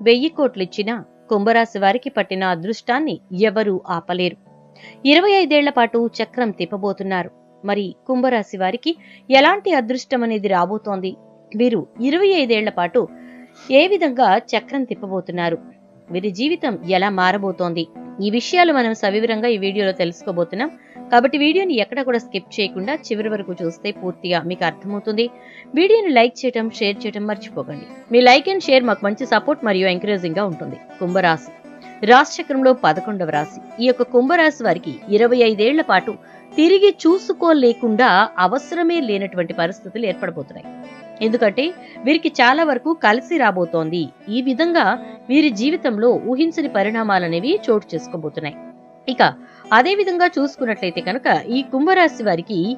వెయ్యి కోట్లిచ్చినా కుంభరాశి వారికి పట్టిన అదృష్టాన్ని ఎవరూ ఆపలేరు. ఇరవై ఐదేళ్ళ పాటు చక్రం తిప్పబోతున్నారు. మరి కుంభరాశి వారికి ఎలాంటి అదృష్టం అనేది రాబోతోంది? వీరు ఇరవై ఐదేళ్ళ పాటు ఏ విధంగా చక్రం తిప్పబోతున్నారు? వీరి జీవితం ఎలా మారబోతోంది? ఈ విషయాలు మనం సవివరంగా ఈ వీడియోలో తెలుసుకోబోతున్నాం. కాబట్టి వీడియోని ఎక్కడ కూడా స్కిప్ చేయకుండా చివరి వరకు చూస్తే పూర్తిగా మీకు అర్థమవుతుంది. వీడియోని లైక్ చేయడం షేర్ చేయడం మర్చిపోకండి. మీ లైక్ అండ్ షేర్ మాకు మంచి సపోర్ట్ మరియు ఎంకరేజింగ్గా ఉంటుంది. కుంభరాశి. రాశిచక్రంలో పదకొండవ రాశి. ఈ యొక్క కుంభరాశి వారికి ఇరవై ఐదేళ్ళ పాటు తిరిగి చూసుకోలేకుండా అవసరమే లేనటువంటి పరిస్థితులు ఏర్పడబోతున్నాయి. ఎందుకంటే వీరికి చాలా వరకు కలిసి రాబోతోంది. ఈ విధంగా వీరి జీవితంలో ఊహించని పరిణామాలనేవి చోటు చేసుకోబోతున్నాయి. ఇక అదే విధంగా చూసుకున్నట్లయితే కనుక ఈ కుంభరాశి వారికి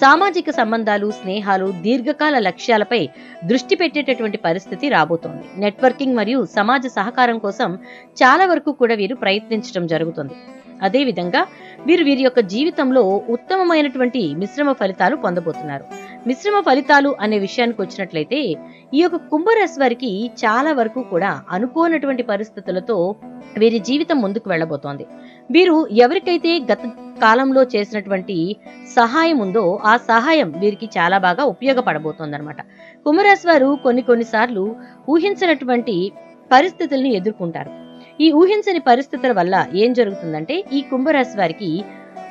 సామాజిక సంబంధాలు స్నేహాలు దీర్ఘకాల లక్ష్యాలపై దృష్టి పెట్టేటటువంటి పరిస్థితి రాబోతోంది. నెట్వర్కింగ్ మరియు సమాజ సహకారం కోసం చాలా వరకు కూడా వీరు ప్రయత్నించడం జరుగుతుంది. అదే విధంగా వీరు వీరి యొక్క జీవితంలో ఉత్తమమైనటువంటి మిశ్రమ ఫలితాలు పొందబోతున్నారు. మిశ్రమ ఫలితాలు అనే విషయానికి వచ్చినట్లయితే ఈ యొక్క కుంభరాశి వారికి చాలా వరకు కూడా అనుకోనటువంటి పరిస్థితులతో వీరి జీవితం ముందుకు వెళ్ళబోతోంది. వీరు ఎవరికైతే గత కాలంలో చేసినటువంటి సహాయం ఉందో ఆ సహాయం వీరికి చాలా బాగా ఉపయోగపడబోతోంది అనమాట కుంభరాశి వారు కొన్ని కొన్నిసార్లు ఊహించినటువంటి పరిస్థితుల్ని ఎదుర్కొంటారు. ఈ ఊహించని పరిస్థితుల వల్ల ఏం జరుగుతుందంటే ఈ కుంభరాశి వారికి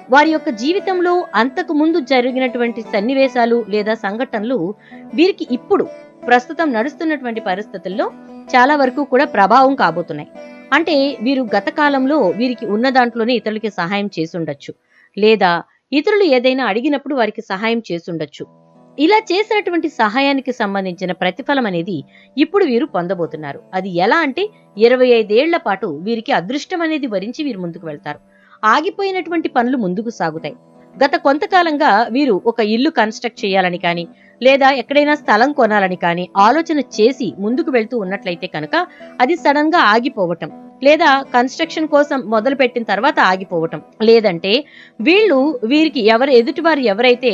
వారి యొక్క జీవితంలో అంతకు ముందు జరిగినటువంటి సన్నివేశాలు లేదా సంఘటనలు వీరికి ఇప్పుడు ప్రస్తుతం నడుస్తున్నటువంటి పరిస్థితుల్లో చాలా వరకు కూడా ప్రభావం కాబోతున్నాయి. అంటే వీరు గత కాలంలో వీరికి ఉన్న దాంట్లోనే ఇతరులకి సహాయం చేసుండొచ్చు లేదా ఇతరులు ఏదైనా అడిగినప్పుడు వారికి సహాయం చేసుండొచ్చు ఇలా చేసినటువంటి సహాయానికి సంబంధించిన ప్రతిఫలం అనేది ఇప్పుడు వీరు పొందబోతున్నారు. అది ఎలా అంటే ఇరవై ఐదేళ్ళ పాటు వీరికి అదృష్టం అనేది వరించి వీరు ముందుకు వెళ్తారు. ఆగిపోయినటువంటి పనులు ముందుకు సాగుతాయి. గత కొంతకాలంగా వీరు ఒక ఇల్లు కన్స్ట్రక్ట్ చేయాలని కానీ లేదా ఎక్కడైనా స్థలం కొనాలని కానీ ఆలోచన చేసి ముందుకు వెళ్తూ ఉన్నట్లయితే కనుక అది సడన్గా ఆగిపోవటం లేదా కన్స్ట్రక్షన్ కోసం మొదలు పెట్టిన తర్వాత ఆగిపోవటం. లేదంటే వీళ్ళు వీరికి ఎవరు ఎదుటివారు ఎవరైతే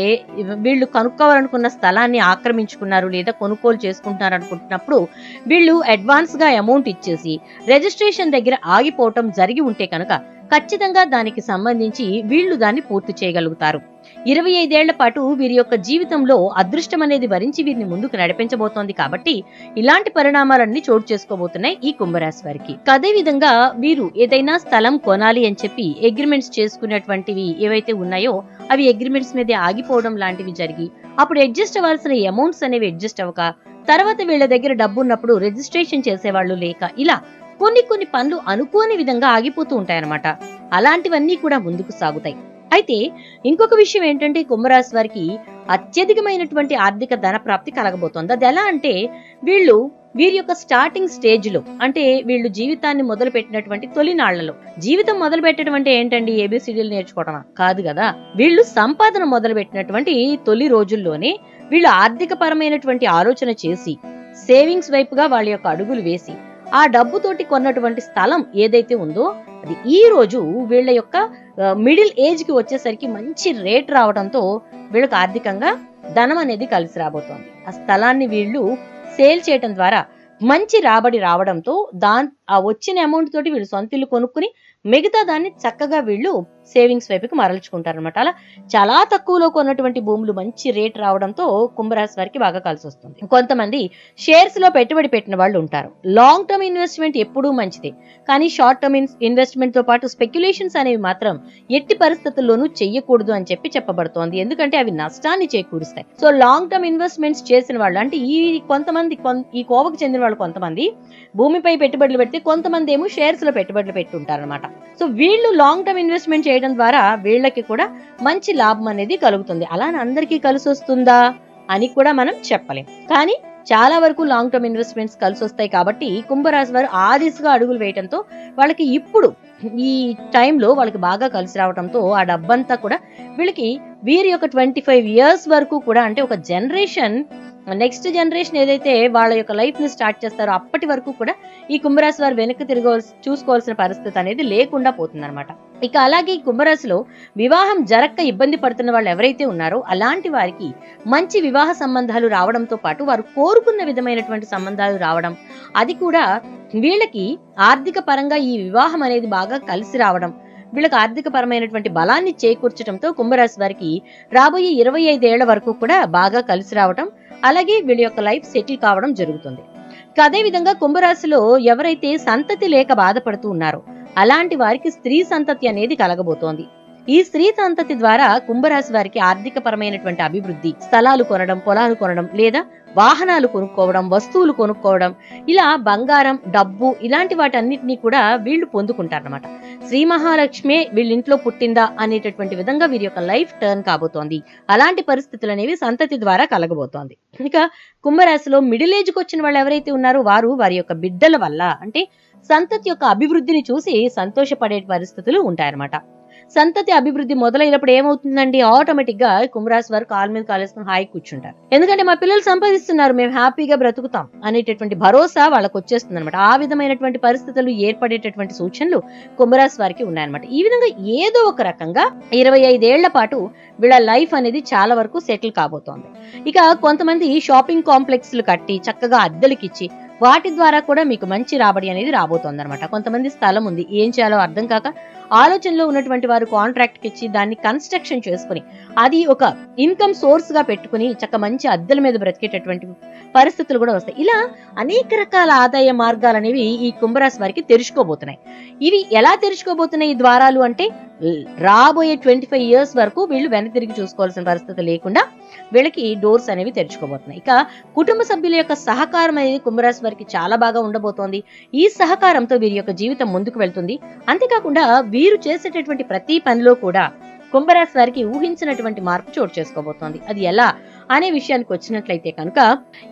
వీళ్ళు కనుక్కోవాలనుకున్న స్థలాన్ని ఆక్రమించుకున్నారు లేదా కొనుగోలు చేసుకుంటున్నారు అనుకుంటున్నప్పుడు వీళ్ళు అడ్వాన్స్గా అమౌంట్ ఇచ్చేసి రిజిస్ట్రేషన్ దగ్గర ఆగిపోవటం జరిగి ఉంటే కనుక ఖచ్చితంగా దానికి సంబంధించి వీళ్ళు దాన్ని పూర్తి చేయగలుగుతారు. ఇరవై ఐదేళ్ళ పాటు వీరి యొక్క జీవితంలో అదృష్టం అనేది వరించి వీరిని ముందుకు నడిపించబోతోంది కాబట్టి ఇలాంటి పరిణామాలన్నీ చోటు చేసుకోబోతున్నాయి ఈ కుంభరాశి వారికి. అదే విధంగా వీరు ఏదైనా స్థలం కొనాలి అని చెప్పి అగ్రిమెంట్స్ చేసుకునేటువంటివి ఏవైతే ఉన్నాయో అవి అగ్రిమెంట్స్ మీద ఆగిపోవడం లాంటివి జరిగి అప్పుడు అడ్జస్ట్ అవ్వాల్సిన అమౌంట్స్ అనేవి అడ్జస్ట్ అవ్వక తర్వాత వీళ్ళ దగ్గర డబ్బు ఉన్నప్పుడు రిజిస్ట్రేషన్ చేసేవాళ్ళు లేక ఇలా కొన్ని కొన్ని పనులు అనుకోని విధంగా ఆగిపోతూ ఉంటాయన్నమాట. అలాంటివన్నీ కూడా ముందుకు సాగుతాయి. అయితే ఇంకొక విషయం ఏంటంటే కుంభరాశి వారికి అత్యధికమైనటువంటి ఆర్థిక ధన ప్రాప్తి కలగబోతోంది. అది ఎలా అంటే వీళ్ళు వీరి యొక్క స్టార్టింగ్ స్టేజ్లో అంటే వీళ్ళు జీవితాన్ని మొదలు పెట్టినటువంటి తొలినాళ్ళలో జీవితం మొదలు పెట్టడం అంటే ఏంటండి? ఏబిసిడీలు నేర్చుకోవడమా కాదు కదా. వీళ్ళు సంపాదన మొదలు పెట్టినటువంటి తొలి రోజుల్లోనే వీళ్ళు ఆర్థిక పరమైనటువంటి ఆలోచన చేసి సేవింగ్స్ వైపుగా వాళ్ళ యొక్క అడుగులు వేసి ఆ డబ్బుతోటి కొన్నటువంటి స్థలం ఏదైతే ఉందో అది ఈ రోజు వీళ్ళ యొక్క మిడిల్ ఏజ్కి వచ్చేసరికి మంచి రేట్ రావడంతో వీళ్ళకి ఆర్థికంగా ధనం అనేది కలిసి రాబోతోంది. ఆ స్థలాన్ని వీళ్ళు సేల్ చేయడం ద్వారా మంచి రాబడి రావడంతో దాన్ ఆ వచ్చిన అమౌంట్ తోటి వీళ్ళు సొంత ఇల్లు కొనుక్కుని మిగతా దాన్ని చక్కగా వీళ్ళు సేవింగ్స్ వైపుకి మరల్చుకుంటారనమాట అలా చాలా తక్కువలో కొన్నటువంటి భూములు మంచి రేట్ రావడంతో కుంభరాశి వారికి బాగా కలిసి వస్తుంది. కొంతమంది షేర్స్లో పెట్టుబడి పెట్టిన వాళ్ళు ఉంటారు. లాంగ్ టర్మ్ ఇన్వెస్ట్మెంట్ ఎప్పుడూ మంచిదే. కానీ షార్ట్ టర్మ్ ఇన్వెస్ట్మెంట్తో పాటు స్పెక్యులేషన్స్ అనేవి మాత్రం ఎట్టి పరిస్థితుల్లోనూ చెయ్యకూడదు అని చెప్పి చెప్పబడుతోంది. ఎందుకంటే అవి నష్టాన్ని చేకూరుస్తాయి. సో లాంగ్ టర్మ్ ఇన్వెస్ట్మెంట్స్ చేసిన వాళ్ళు అంటే ఈ కొంతమంది ఈ కోవకు చెందిన వాళ్ళు కొంతమంది భూమిపై పెట్టుబడులు పెడితే కొంతమంది ఏమో షేర్స్లో పెట్టుబడులు పెట్టుంటారనమాట సో వీళ్ళు లాంగ్ టర్మ్ ఇన్వెస్ట్మెంట్ చేయడం ద్వారా వీళ్ళకి కూడా మంచి లాభం అనేది కలుగుతుంది. అలా అందరికీ కలిసి వస్తుందా అని కూడా మనం చెప్పలేం. కానీ చాలా వరకు లాంగ్ టర్మ్ ఇన్వెస్ట్మెంట్స్ కలిసి వస్తాయి కాబట్టి కుంభరాశి వారు ఆ దిశగా అడుగులు వేయడంతో వాళ్ళకి ఇప్పుడు ఈ టైంలో వాళ్ళకి బాగా కలిసి రావడంతో ఆ డబ్బంతా కూడా వీళ్ళకి వీరి యొక్క ట్వంటీ ఫైవ్ ఇయర్స్ వరకు కూడా అంటే ఒక జనరేషన్ నెక్స్ట్ జనరేషన్ ఏదైతే వాళ్ళ యొక్క లైఫ్ని స్టార్ట్ చేస్తారో అప్పటి వరకు కూడా ఈ కుంభరాశి వారు వెనక్కి తిరగవలసి చూసుకోవాల్సిన పరిస్థితి అనేది లేకుండా పోతుందన్నమాట. ఇక అలాగే ఈ కుంభరాశిలో వివాహం జరక్క ఇబ్బంది పడుతున్న వాళ్ళు ఎవరైతే ఉన్నారో అలాంటి వారికి మంచి వివాహ సంబంధాలు రావడంతో పాటు వారు కోరుకున్న విధమైనటువంటి సంబంధాలు రావడం అది కూడా వీళ్ళకి ఆర్థిక పరంగా ఈ వివాహం అనేది బాగా కలిసి రావడం వీళ్ళకి ఆర్థిక పరమైనటువంటి బలాన్ని చేకూర్చడంతో కుంభరాశి వారికి రాబోయే ఇరవై ఐదేళ్ళ వరకు కూడా బాగా కలిసి రావడం అలాగే వీళ్ళ యొక్క లైఫ్ సెటిల్ కావడం జరుగుతుంది. అదే విధంగా కుంభరాశిలో ఎవరైతే సంతతి లేక బాధపడుతూ ఉన్నారో అలాంటి వారికి స్త్రీ సంతతి అనేది కలగబోతోంది. ఈ స్త్రీ సంతతి ద్వారా కుంభరాశి వారికి ఆర్థిక పరమైనటువంటి అభివృద్ధి స్థలాలు కొనడం పొలాలు కొనడం లేదా వాహనాలు కొనుక్కోవడం వస్తువులు కొనుక్కోవడం ఇలా బంగారం డబ్బు ఇలాంటి వాటన్నిటినీ కూడా వీళ్ళు పొందుకుంటారన్నమాట. శ్రీ మహాలక్ష్మి వీళ్ళింట్లో పుట్టిందా అనేటటువంటి విధంగా వీరి యొక్క లైఫ్ టర్న్ కాబోతోంది. అలాంటి పరిస్థితులు అనేవి సంతతి ద్వారా కలగబోతోంది. ఇక కుంభరాశిలో మిడిల్ ఏజ్కి వచ్చిన వాళ్ళు ఎవరైతే ఉన్నారో వారు వారి యొక్క బిడ్డల వల్ల అంటే సంతతి యొక్క అభివృద్ధిని చూసి సంతోషపడే పరిస్థితులు ఉంటాయన్నమాట. సంతతి అభివృద్ధి మొదలైనప్పుడు ఏమవుతుందండి? ఆటోమేటిక్గా కుంభరాశి వారు కాలు మీద కాలేసుకుని హాయి కూర్చుంటారు. ఎందుకంటే మా పిల్లలు సంపాదిస్తున్నారు మేము హ్యాపీగా బ్రతుకుతాం అనేటటువంటి భరోసా వాళ్ళకి వచ్చేస్తుంది అనమాట ఆ విధమైనటువంటి పరిస్థితులు ఏర్పడేటటువంటి సూచనలు కుంభరాశి వారికి ఉన్నాయన్నమాట. ఈ విధంగా ఏదో ఒక రకంగా ఇరవై ఐదేళ్ళ పాటు వీళ్ళ లైఫ్ అనేది చాలా వరకు సెటిల్ కాబోతోంది. ఇక కొంతమంది షాపింగ్ కాంప్లెక్స్లు కట్టి చక్కగా అద్దెలకిచ్చి వాటి ద్వారా కూడా మీకు మంచి రాబడి అనేది రాబోతోంది అనమాట కొంతమంది స్థలం ఉంది. ఏం చేయాలో అర్థం కాక ఆలోచనలో ఉన్నటువంటి వారు కాంట్రాక్ట్ ఇచ్చి దాన్ని కన్స్ట్రక్షన్ చేసుకుని అది ఒక ఇన్కమ్ సోర్స్గా పెట్టుకుని చక్క మంచి అద్దెల మీద బ్రతికేటటువంటి పరిస్థితులు కూడా వస్తాయి. ఇలా అనేక రకాల ఆదాయ మార్గాలు అనేవి ఈ కుంభరాశి వారికి తెరుచుకోబోతున్నాయి. ఇవి ఎలా తెరుచుకోబోతున్నాయి ఈ ద్వారాలు అంటే రాబోయే ట్వంటీ ఫైవ్ ఇయర్స్ వరకు వీళ్ళు వెనక తిరిగి చూసుకోవాల్సిన పరిస్థితి లేకుండా వీళ్ళకి డోర్స్ అనేవి తెరుచుకోబోతున్నాయి. ఇక కుటుంబ సభ్యుల యొక్క సహకారం అనేది కుంభరాశి వారికి చాలా బాగా ఉండబోతోంది. ఈ సహకారంతో వీరి యొక్క జీవితం ముందుకు వెళ్తుంది. అంతేకాకుండా వీరు చేసేటటువంటి ప్రతి పనిలో కూడా కుంభరాశి వారికి ఊహించినటువంటి మార్పు చోటు చేసుకోబోతోంది. అది ఎలా అనే విషయానికి వచ్చినట్లయితే కనుక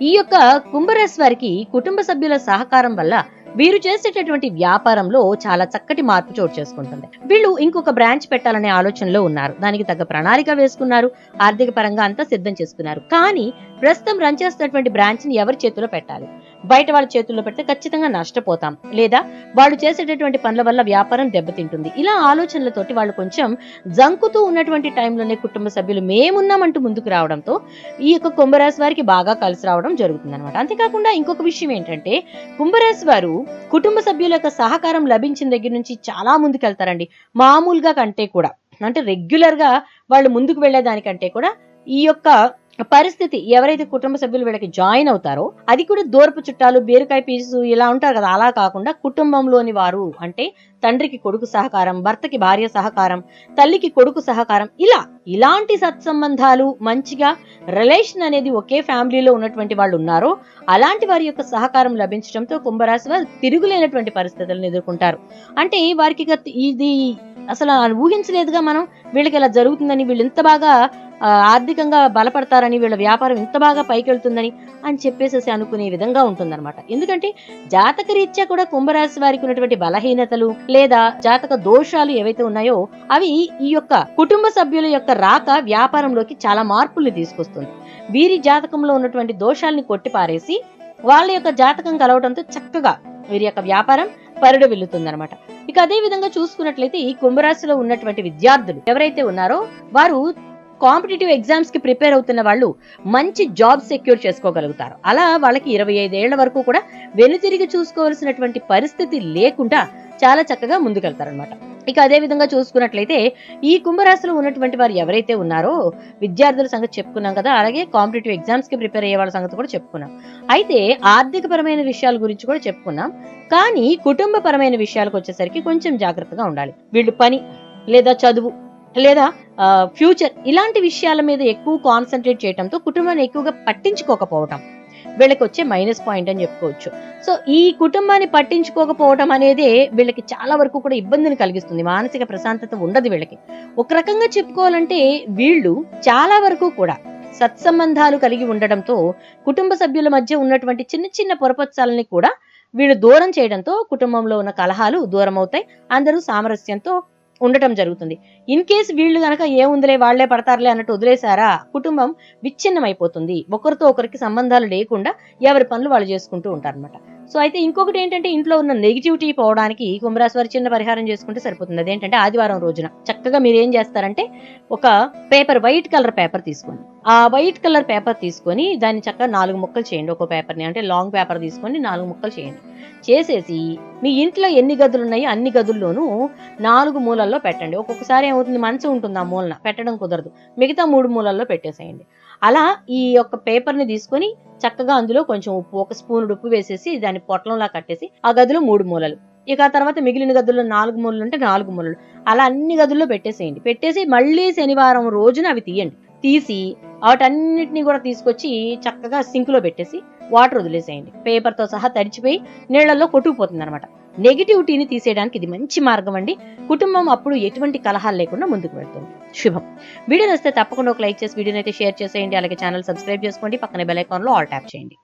ఈ యొక్క కుంభరాశి వారికి కుటుంబ సభ్యుల సహకారం వల్ల వీరు చేసేటటువంటి వ్యాపారంలో చాలా చక్కటి మార్పు చోటు చేసుకుంటుంది. వీళ్ళు ఇంకొక బ్రాంచ్ పెట్టాలనే ఆలోచనలో ఉన్నారు. దానికి తగ్గ ప్రణాళిక వేసుకున్నారు. ఆర్థిక పరంగా అంతా సిద్ధం చేసుకున్నారు. కానీ ప్రస్తుతం రన్ చేస్తున్నటువంటి బ్రాంచ్ని ఎవరి చేతిలో పెట్టాలి? బయట వాళ్ళ చేతుల్లో పెడితే ఖచ్చితంగా నష్టపోతాం. లేదా వాళ్ళు చేసేటటువంటి పనుల వల్ల వ్యాపారం దెబ్బతింటుంది. ఇలా ఆలోచనలతోటి వాళ్ళు కొంచెం జంకుతూ ఉన్నటువంటి టైంలోనే కుటుంబ సభ్యులు మేమున్నామంటూ ముందుకు రావడంతో ఈ యొక్క కుంభరాశి వారికి బాగా కలిసి రావడం జరుగుతుంది అనమాట అంతేకాకుండా ఇంకొక విషయం ఏంటంటే కుంభరాశి వారు కుటుంబ సభ్యుల యొక్క సహకారం లభించిన దగ్గర నుంచి చాలా ముందుకు వెళ్తారండి మామూలుగా కంటే కూడా అంటే రెగ్యులర్గా వాళ్ళు ముందుకు వెళ్ళేదానికంటే కూడా ఈ యొక్క పరిస్థితి ఎవరైతే కుటుంబ సభ్యులు వీళ్ళకి జాయిన్ అవుతారో అది కూడా దూరపు చుట్టాలు బీరకాయ పీసు ఇలా ఉంటారు కదా అలా కాకుండా కుటుంబంలోని వారు అంటే తండ్రికి కొడుకు సహకారం భర్తకి భార్య సహకారం తల్లికి కొడుకు సహకారం ఇలా ఇలాంటి సత్సంబంధాలు మంచిగా రిలేషన్ అనేది ఒకే ఫ్యామిలీలో ఉన్నటువంటి వాళ్ళు ఉన్నారో అలాంటి వారి యొక్క సహకారం లభించడంతో కుంభరాశి వారు తిరుగులేనటువంటి పరిస్థితులను ఎదుర్కొంటారు. అంటే వారికి ఇది అసలు ఊహించలేదుగా మనం వీళ్ళకి ఇలా జరుగుతుందని వీళ్ళు ఇంత బాగా ఆర్థికంగా బలపడతారని వీళ్ళ వ్యాపారం ఇంత బాగా పైకెళ్తుందని అని చెప్పేసేసి అనుకునే విధంగా ఉంటుందన్నమాట. ఎందుకంటే జాతక రీత్యా కూడా కుంభరాశి వారికి ఉన్నటువంటి బలహీనతలు లేదా జాతక దోషాలు ఏవైతే ఉన్నాయో అవి ఈ యొక్క కుటుంబ సభ్యుల యొక్క రాక వ్యాపారంలోకి చాలా మార్పుల్ని తీసుకొస్తుంది. వీరి జాతకంలో ఉన్నటువంటి దోషాల్ని కొట్టిపారేసి వాళ్ళ యొక్క జాతకం కలవడంతో చక్కగా వీరి యొక్క వ్యాపారం పరిడు వెళ్తుందన్నమాట ఇక అదే విధంగా చూసుకున్నట్లయితే ఈ కుంభరాశిలో ఉన్నటువంటి విద్యార్థులు ఎవరైతే ఉన్నారో వారు కాంపిటేటివ్ ఎగ్జామ్స్కి ప్రిపేర్ అవుతున్న వాళ్ళు మంచి జాబ్ సెక్యూర్ చేసుకోగలుగుతారు. అలా వాళ్ళకి ఇరవై ఐదేళ్ళ వరకు కూడా వెనుతిరిగి చూసుకోవాల్సినటువంటి పరిస్థితి లేకుండా చాలా చక్కగా ముందుకెళ్తారనమాట ఇక అదే విధంగా చూసుకున్నట్లయితే ఈ కుంభరాశిలో ఉన్నటువంటి వారు ఎవరైతే ఉన్నారో విద్యార్థుల సంగతి చెప్పుకున్నాం కదా అలాగే కాంపిటేటివ్ ఎగ్జామ్స్కి ప్రిపేర్ అయ్యే వాళ్ళ సంగతి కూడా చెప్పుకున్నాం. అయితే ఆర్థిక పరమైన విషయాల గురించి కూడా చెప్పుకున్నాం. కానీ కుటుంబ పరమైన విషయాలకు వచ్చేసరికి కొంచెం జాగ్రత్తగా ఉండాలి. వీళ్ళు పని లేదా చదువు లేదా ఫ్యూచర్ ఇలాంటి విషయాల మీద ఎక్కువ కాన్సన్ట్రేట్ చేయడంతో కుటుంబాన్ని ఎక్కువగా పట్టించుకోకపోవటం. వీళ్ళకి వచ్చే మైనస్ పాయింట్ అని చెప్పుకోవచ్చు. సో ఈ కుటుంబాన్ని పట్టించుకోకపోవడం అనేది వీళ్ళకి చాలా వరకు కూడా ఇబ్బందిని కలిగిస్తుంది. మానసిక ప్రశాంతత ఉండదు వీళ్ళకి. ఒక రకంగా చెప్పుకోవాలంటే వీళ్ళు చాలా వరకు కూడా సత్సంబంధాలు కలిగి ఉండడంతో కుటుంబ సభ్యుల మధ్య ఉన్నటువంటి చిన్న చిన్న పొరపత్సాలని కూడా వీళ్ళు దూరం చేయడంతో కుటుంబంలో ఉన్న కలహాలు దూరం అవుతాయి అందరూ సామరస్యంతో ఉండటం జరుగుతుంది. ఇన్ కేస్ వీళ్ళు గనక ఏముందిలే వాళ్ళే పడతారులే అన్నట్టు వదిలేశారా కుటుంబం విచ్ఛిన్నమైపోతుంది. ఒకరితో ఒకరికి సంబంధాలు లేకుండా ఎవరి పనులు వాళ్ళు చేసుకుంటూ ఉంటారనమాట సో అయితే ఇంకొకటి ఏంటంటే ఇంట్లో ఉన్న నెగిటివిటీ పోవడానికి కుంభరాశి వారి చిన్న పరిహారం చేసుకుంటే సరిపోతుంది. అదేంటంటే ఆదివారం రోజున చక్కగా మీరు ఏం చేస్తారంటే ఒక పేపర్ వైట్ కలర్ పేపర్ తీసుకోండి. ఆ వైట్ కలర్ పేపర్ తీసుకొని దాన్ని చక్కగా నాలుగు ముక్కలు చేయండి. ఒక పేపర్ని అంటే లాంగ్ పేపర్ తీసుకొని నాలుగు ముక్కలు చేయండి. చేసేసి మీ ఇంట్లో ఎన్ని గదులు ఉన్నాయో అన్ని గదుల్లోనూ నాలుగు మూలల్లో పెట్టండి. ఒక్కొక్కసారి ఏమవుతుంది? మంచం ఉంటుంది ఆ మూలన. పెట్టడం కుదరదు. మిగతా మూడు మూలల్లో పెట్టేసేయండి. అలా ఈ యొక్క పేపర్ని తీసుకొని చక్కగా అందులో కొంచెం ఉప్పు ఒక స్పూన్ ఉప్పు వేసేసి దాన్ని పొట్లంలా కట్టేసి ఆ గదిలో మూడు మూలలు. ఇక ఆ తర్వాత మిగిలిన గదుల్లో నాలుగు మూలలు ఉంటే నాలుగు మూలలు. అలా అన్ని గదుల్లో పెట్టేసేయండి. పెట్టేసి మళ్ళీ శనివారం రోజున అవి తీయండి. తీసి వాటన్నిటిని కూడా తీసుకొచ్చి చక్కగా సింక్లో పెట్టేసి వాటర్ వదిలేసేయండి. పేపర్తో సహా తడిచిపోయి నీళ్ళల్లో కొట్టుకుపోతుంది అనమాట నెగిటివిటీని తీసేయడానికి ఇది మంచి మార్గం అండి. కుటుంబం అప్పుడు ఎటువంటి కలహాలు లేకుండా ముందుకు వెళ్తుంది. శుభం. వీడియో నచ్చితే తప్పకుండా ఒక లైక్ చేసి వీడియోని అయితే షేర్ చేసేయండి. అలాగే ఛానల్ సబ్స్క్రైబ్ చేసుకోండి. పక్కనే బెల్ ఐకాన్లో ఆల్ ట్యాప్ చేయండి.